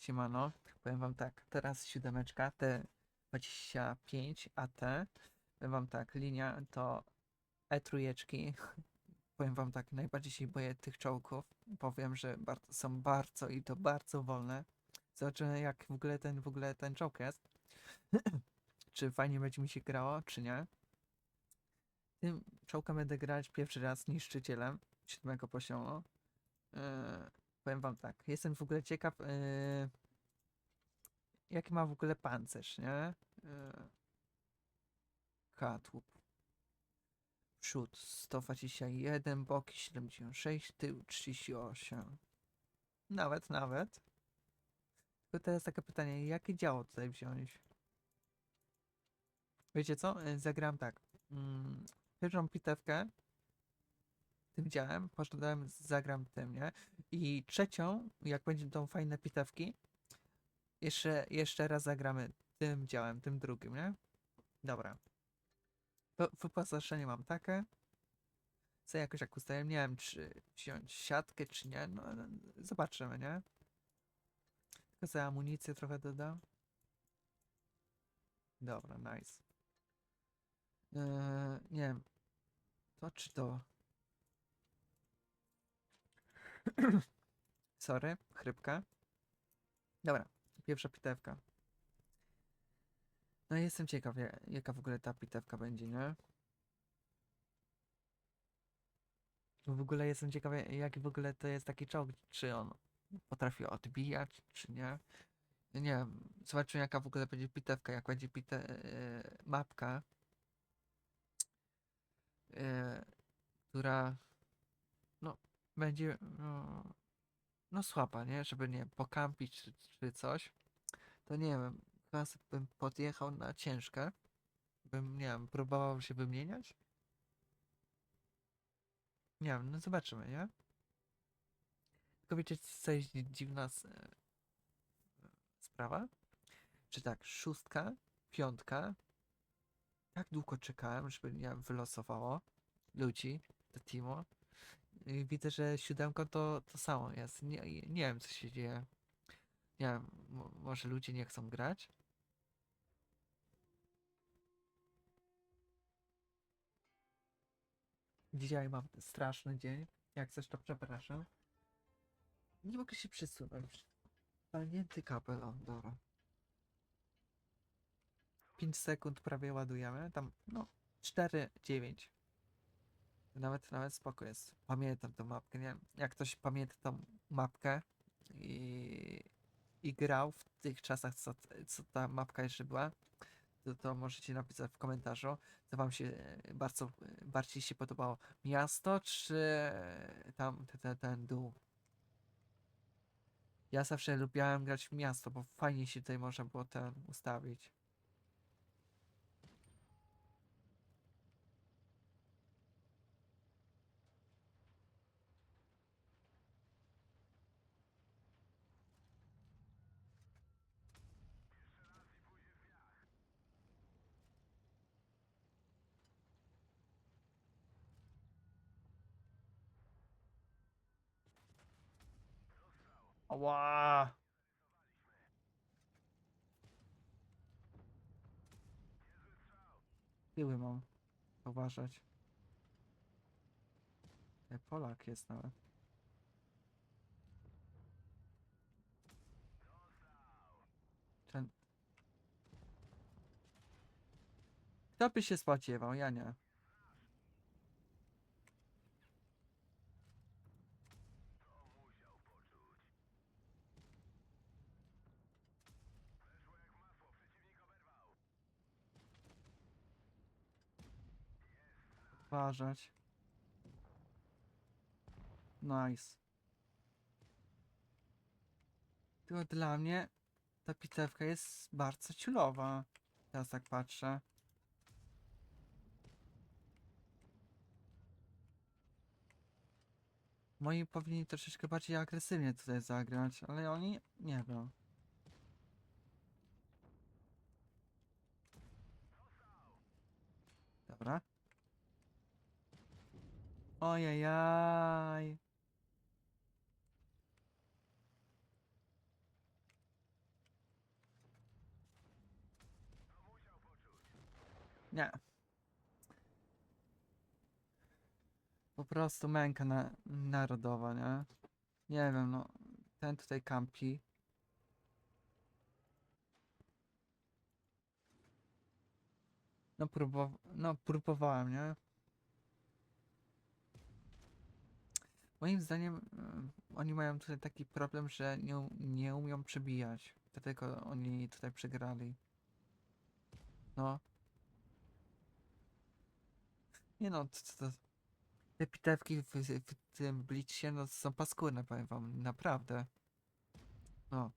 Siemano, powiem wam tak, teraz siódemeczka, T25 AT. Powiem wam tak, linia to E3. Powiem wam tak, najbardziej się boję tych czołgów. Powiem, że bardzo, są bardzo i to bardzo wolne. Zobaczymy jak w ogóle ten, w ogóle ten czołg jest. czy fajnie będzie mi się grało, czy nie. Tym czołgiem będę grać pierwszy raz niszczycielem siódmego poziomu. Yy, powiem wam tak, jestem w ogóle ciekaw, yy, jaki ma w ogóle pancerz, nie? Yy, Katłup. Przód 121, boki 76, tył 38. Nawet, nawet. Tylko teraz takie pytanie, jakie działo tutaj wziąć? Wiecie co? Yy, Zagram tak. Mm, pierwszą pitewkę tym działem, poszedłem, zagram tym, nie? I trzecią, jak będą fajne pitewki, jeszcze, jeszcze raz zagramy tym działem, tym drugim, nie? Dobra. To wyposażenie mam takie. Co jakoś jak ustałem, nie wiem czy wziąć siatkę, czy nie, no ale zobaczymy, nie? Tylko sobie amunicję trochę dodam. Dobra, nice. Eee, nie wiem. To czy to? Sorry, chrypka. Dobra, pierwsza pitewka. No i jestem ciekaw, ja- jaka w ogóle ta pitewka będzie, nie? W ogóle jestem ciekaw, ja- jaki w ogóle to jest taki czołg, czy on potrafi odbijać, czy nie. Nie wiem, jaka w ogóle będzie pitewka, jak będzie pite, e, mapka, e, która będzie no, no słaba, nie? Żeby nie pokampić czy, czy coś, to nie wiem, chyba bym podjechał na ciężkę, bym, nie wiem, próbował się wymieniać. Nie wiem, no zobaczymy, nie? Tylko wiecie, co jest dzi- dziwna e, sprawa? Czy tak, szóstka, piątka, tak długo czekałem, żeby, nie wiem, wylosowało ludzi do teamu. Widzę, że siódemką to to samo jest. Nie, nie wiem, co się dzieje. Nie wiem, mo- może ludzie nie chcą grać? Dzisiaj mam straszny dzień. Jak coś, to przepraszam. Nie mogę się przesunąć. Palnięty kabel, o, dobra. 5 sekund prawie ładujemy. Tam, no, 4, 9. Nawet, nawet spoko jest. Pamiętam tą mapkę, nie? Jak ktoś pamięta tą mapkę i, i grał w tych czasach, co, co ta mapka jeszcze była, to, to możecie napisać w komentarzu, co wam się e, bardzo, e, bardziej się podobało. Miasto czy e, tam ten, ten, dół? Ja zawsze lubiałem grać w miasto, bo fajnie się tutaj można było ten ustawić. Ała! Tyły mam. Uważać. Polak jest nawet. Ten... Kto by się spodziewał? Ja nie. Uważać. Nice. Tylko dla mnie ta pitewka jest bardzo ciulowa. Teraz tak patrzę. Moi powinni troszeczkę bardziej agresywnie tutaj zagrać, ale oni nie wiem. Dobra. Ojajaj. Nie. Po prostu męka na, narodowa, nie? Nie wiem, no. Ten tutaj kampi. No, próbow no próbowałem, nie? Moim zdaniem y, oni mają tutaj taki problem, że nie, nie umią przebijać. Dlatego oni tutaj przegrali. No. Nie no, to, to, te pitewki w, w tym blicie no, są paskudne, powiem wam, naprawdę. No.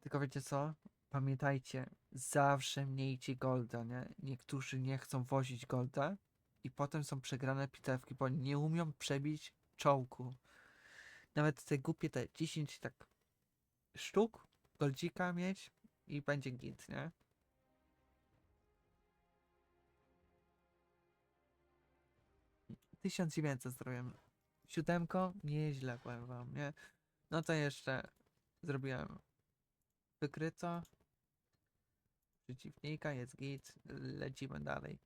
Tylko wiecie co? Pamiętajcie, zawsze miejcie golda, nie? Niektórzy nie chcą wozić golda i potem są przegrane pitewki, bo nie umią przebić czołku. Nawet te głupie te 10 tak sztuk goldzika mieć i będzie git, nie? Tysiąc dziewięćset zrobiłem. Siódemko, nieźle powiem wam, nie? No to jeszcze zrobiłem wykryto. Przeciwnika, jest git, lecimy dalej.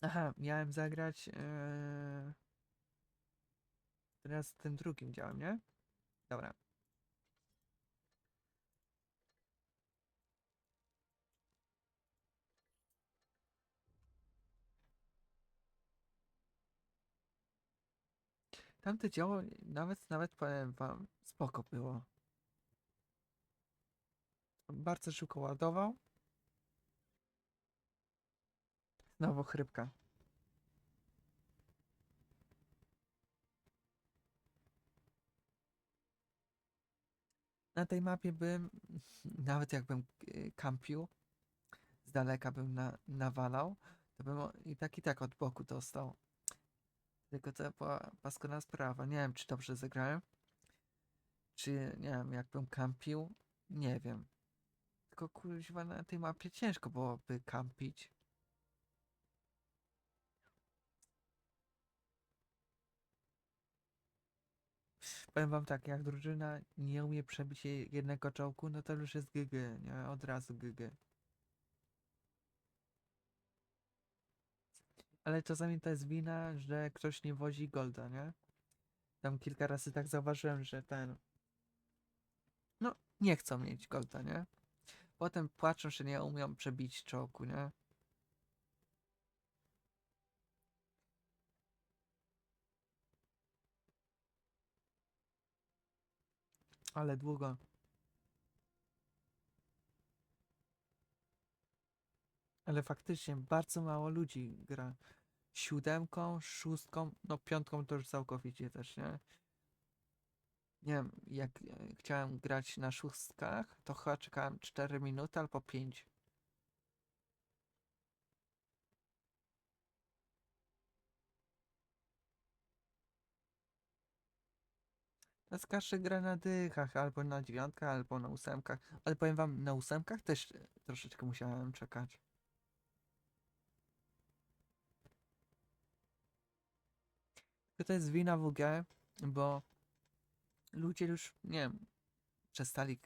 Aha, miałem zagrać yy... teraz tym drugim działem, nie? Dobra. Tamte działo nawet, nawet powiem wam, spoko było. Bardzo szybko ładował. Znowu chrypka. Na tej mapie bym, nawet jakbym y, kampił, z daleka bym na, nawalał, to bym i tak i tak od boku dostał. Tylko to była paskudna sprawa. Nie wiem, czy dobrze zagrałem. Czy, nie wiem, jakbym kampił. Nie wiem. Tylko kuźwa na tej mapie ciężko byłoby kampić. Powiem wam tak, jak drużyna nie umie przebić jednego czołgu, no to już jest GG, nie? Od razu GG. Ale czasami to jest wina, że ktoś nie wozi golda, nie? Tam kilka razy tak zauważyłem, że ten... No, nie chcą mieć golda, nie? Potem płaczą, że nie umią przebić czołgu, nie? Ale długo. Ale faktycznie bardzo mało ludzi gra. Siódemką, szóstką, no piątką to już całkowicie też, nie? Nie wiem, jak chciałem grać na szóstkach, to chyba czekałem 4 minuty albo 5. To każdy gra na dychach, albo na dziewiątkach, albo na ósemkach. Ale powiem wam, na ósemkach też e, troszeczkę musiałem czekać. To jest wina WG, bo ludzie już, nie wiem, przestali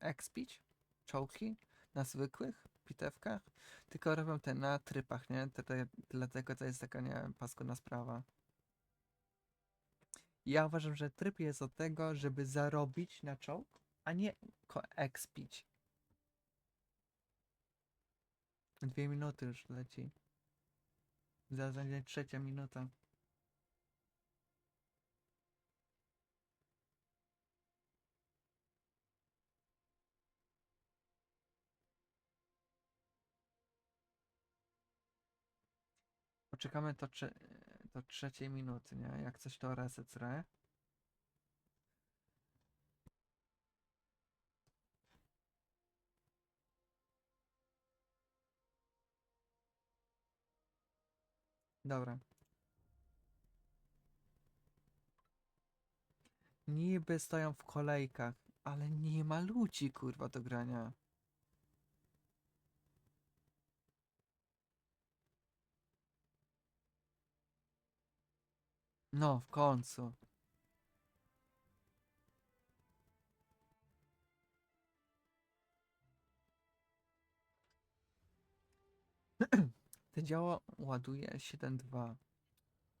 expić czołki na zwykłych pitewkach, tylko robią te na trypach, nie? Te- Dlatego to jest taka, nie wiem, paskudna sprawa. Ja uważam, że tryb jest od tego, żeby zarobić na czołg, a nie expić. Dwie minuty już leci. Zaraz będzie trzecia minuta. Poczekamy do, trze- do trzeciej minuty, nie? Jak coś to reset zre. Dobra. Niby stoją w kolejkach, ale nie ma ludzi, kurwa, do grania. No, w końcu. Te działo ładuje 7.2.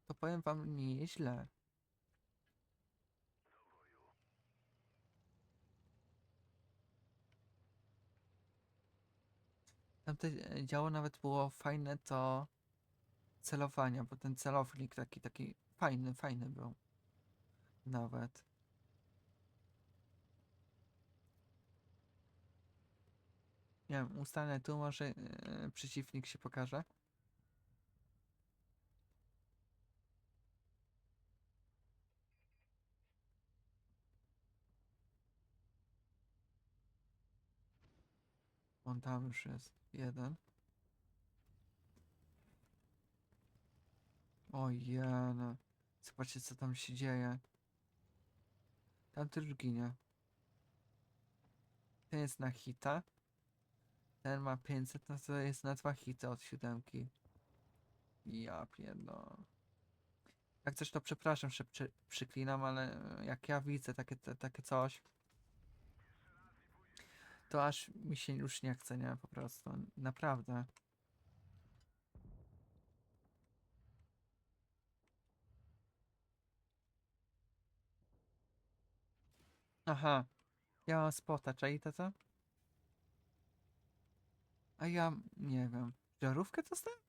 To powiem wam nieźle. Tamte działo nawet było fajne to celowania, bo ten celownik taki, taki fajny, fajny był. Nawet. Nie wiem, ustanę tu, może e, przeciwnik się pokaże. On tam już jest. Jeden. Ojej. Zobaczcie co tam się dzieje. Tam też ginie. Ten jest na hita. Ten ma 500, no to jest na dwa hity od siódemki. Ja pierdolę. Jak coś to przepraszam, że przy, przyklinam, ale jak ja widzę takie, te, takie coś, to aż mi się już nie chce, nie? Po prostu. Naprawdę. Aha. Ja mam spota, czai to co? A ja nie wiem. Żarówkę dostałem?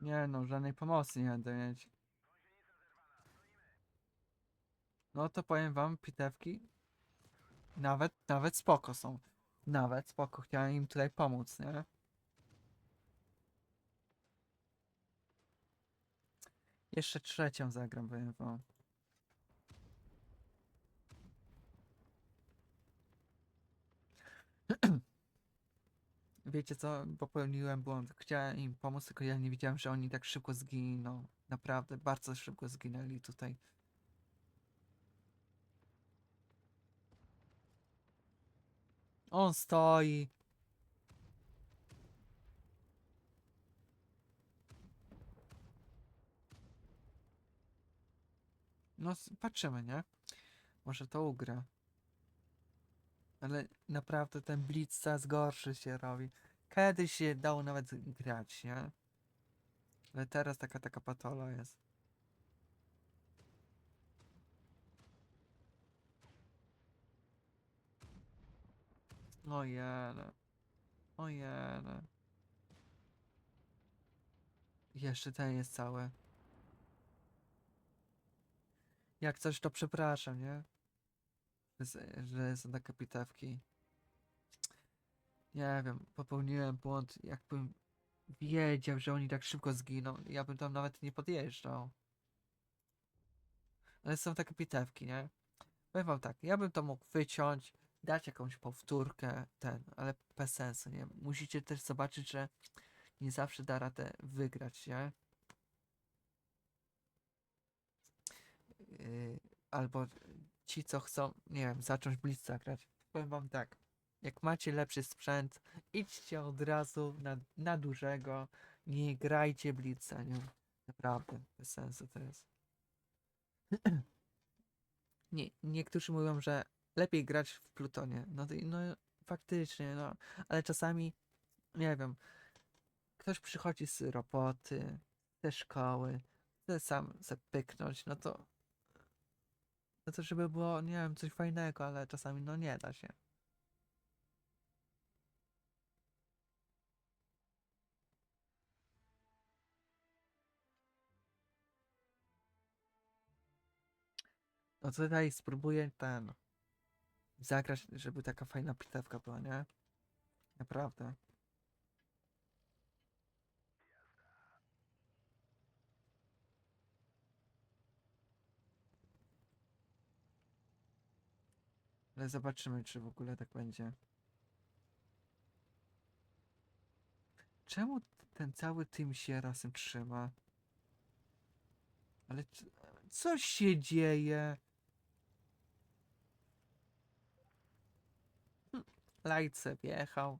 Nie no, żadnej pomocy nie będę mieć. No to powiem wam, pitewki nawet, nawet spoko są. Nawet spoko, chciałem im tutaj pomóc, nie? Jeszcze trzecią zagram, powiem wam. Wiecie co? Popełniłem błąd. Chciałem im pomóc, tylko ja nie wiedziałem, że oni tak szybko zginą. Naprawdę, bardzo szybko zginęli tutaj. On stoi. No, patrzymy, nie? Może to ugra. Ale naprawdę ten blitz coraz gorszy się robi. Kiedyś się dało nawet grać, nie? Ale teraz taka taka patola jest. Ojele. Ojele. Jeszcze ten jest cały. Jak coś to przepraszam, nie? Że, są takie pitewki. Nie wiem, popełniłem błąd. Jakbym wiedział, że oni tak szybko zginą, ja bym tam nawet nie podjeżdżał. Ale są takie pitewki, nie? Powiem wam tak, ja bym to mógł wyciąć, dać jakąś powtórkę, ten, ale bez sensu, nie? Musicie też zobaczyć, że nie zawsze da radę wygrać, nie? Yy, albo ci, co chcą, nie wiem, zacząć blitz zagrać. Powiem wam tak, jak macie lepszy sprzęt, idźcie od razu na, na dużego, nie grajcie blitza, nie? Naprawdę, bez sensu to jest. Nie, niektórzy mówią, że lepiej grać w Plutonie. No, no faktycznie, no, ale czasami, nie wiem, ktoś przychodzi z roboty, ze szkoły, chce sam zapyknąć, no to, no to żeby było, nie wiem, coś fajnego, ale czasami no nie da się. No tutaj spróbuję ten zagrać, żeby taka fajna pitewka była, nie? Naprawdę. Ale zobaczymy, czy w ogóle tak będzie. Czemu ten cały team się razem trzyma? Ale co się dzieje? Lajce wjechał.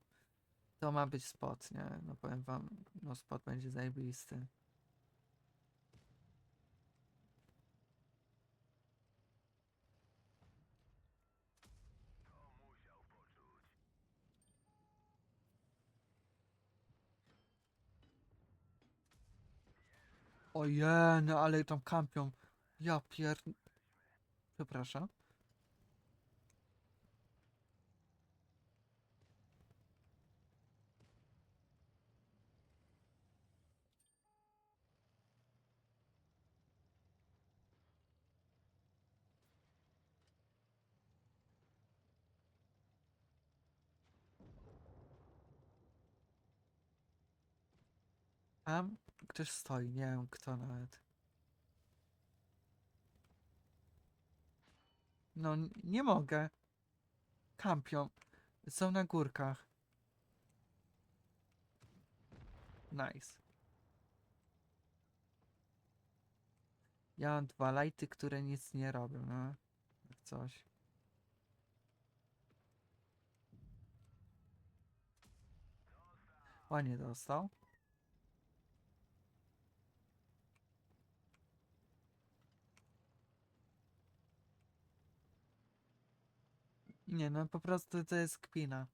To ma być spot, nie? No powiem wam, no spot będzie zajebisty. Ojej, no ale tam kampią. Ja pier... Przepraszam. Tam ktoś stoi, nie wiem kto nawet. No nie mogę. Kampią. Są na górkach. Nice. Ja mam dwa lajty, które nic nie robią, no. Coś. Ładnie dostał. Nie no, po prostu to jest kpina.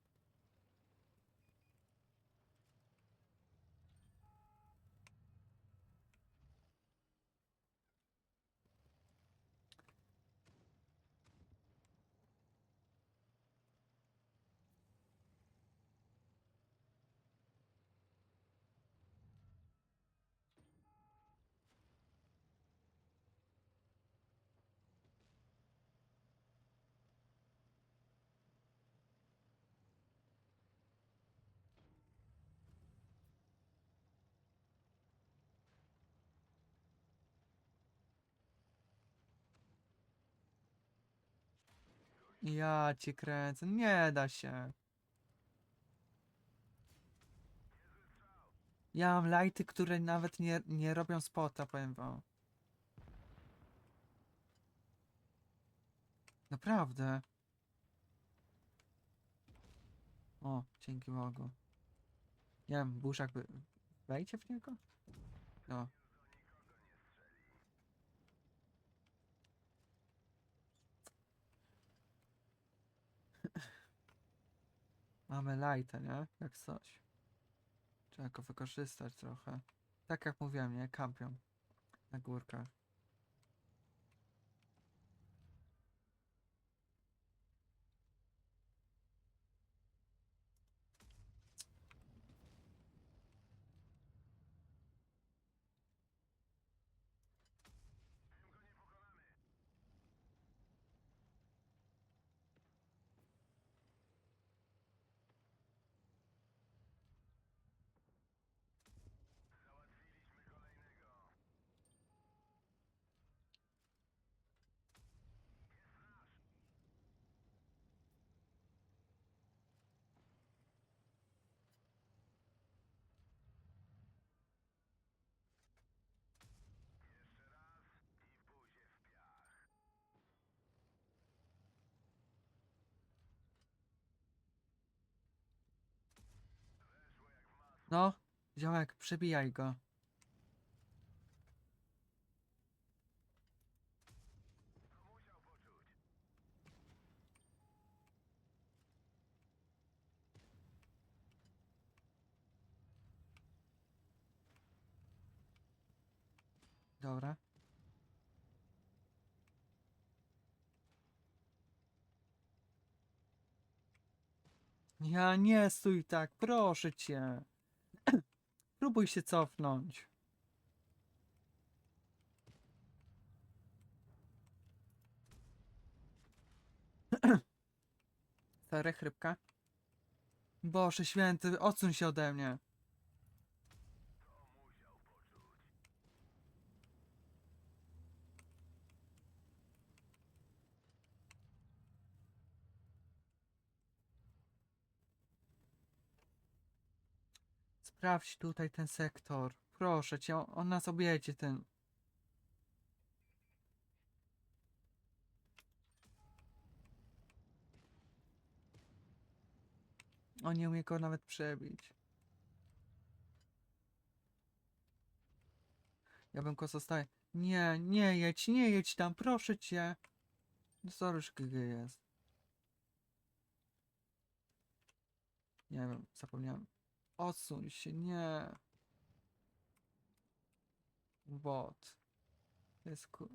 Ja cię kręcę, nie da się. Ja mam lajty, które nawet nie, nie robią spota, powiem wam. Naprawdę. O, dzięki Bogu. Nie wiem, burz jakby... Wejdzie w niego? No. Mamy lighta, nie? Jak coś. Trzeba go wykorzystać trochę. Tak jak mówiłem, nie? Kampią. Na górkach. No, ziomek, przebijaj go. Dobra. Ja nie stój tak, proszę cię. Próbuj się cofnąć. Stary chrybka. Boże święty, odsuń się ode mnie. Sprawdź tutaj ten sektor. Proszę cię, on, nas objedzie ten. On nie umie go nawet przebić. Ja bym go zostawił. Nie, nie jedź, nie jedź tam, proszę cię. Że GG jest. Nie wiem, zapomniałem. Odsuń się, nie. Bot. To jest ku...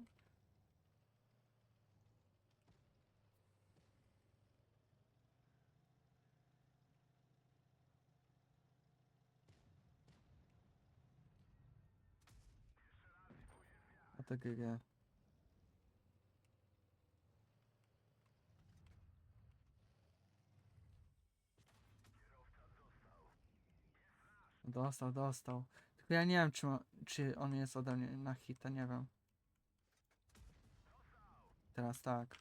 A to GG. Dostał, dostał. Tylko ja nie wiem, czy, czy on jest ode mnie na hita, nie wiem. Teraz tak.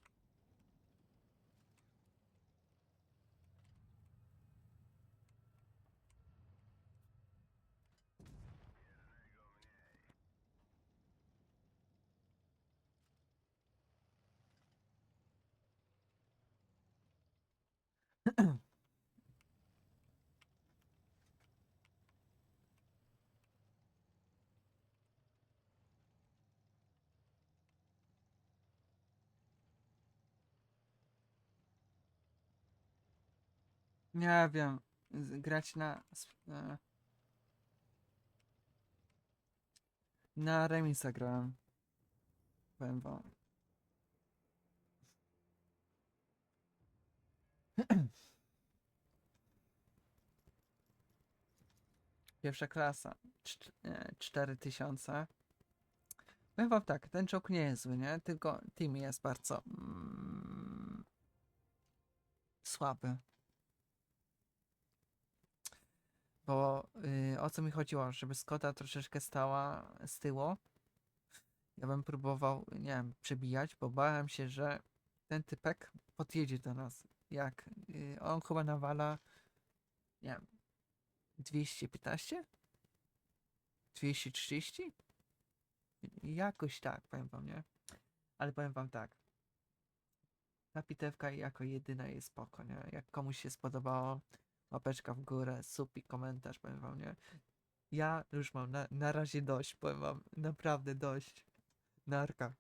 Nie wiem. Grać na. e, Na remisa grałem. Powiem wam. Pierwsza klasa. e, 4000. Powiem wam tak, ten czołg nie jest zły, nie? Tylko team jest bardzo mm, słaby. Bo y, o co mi chodziło? Żeby Scotta troszeczkę stała z tyłu. Ja bym próbował, nie wiem, przebijać, bo bałem się, że ten typek podjedzie do nas. Jak y, on chyba nawala, nie wiem, 215? 230? Jakoś tak, powiem wam, nie? Ale powiem wam tak. Ta pitewka jako jedyna jest spoko, nie? Jak komuś się spodobało, łapeczka w górę, supi, komentarz, powiem wam, nie? Ja już mam na, na razie dość, powiem wam, naprawdę dość. Narka.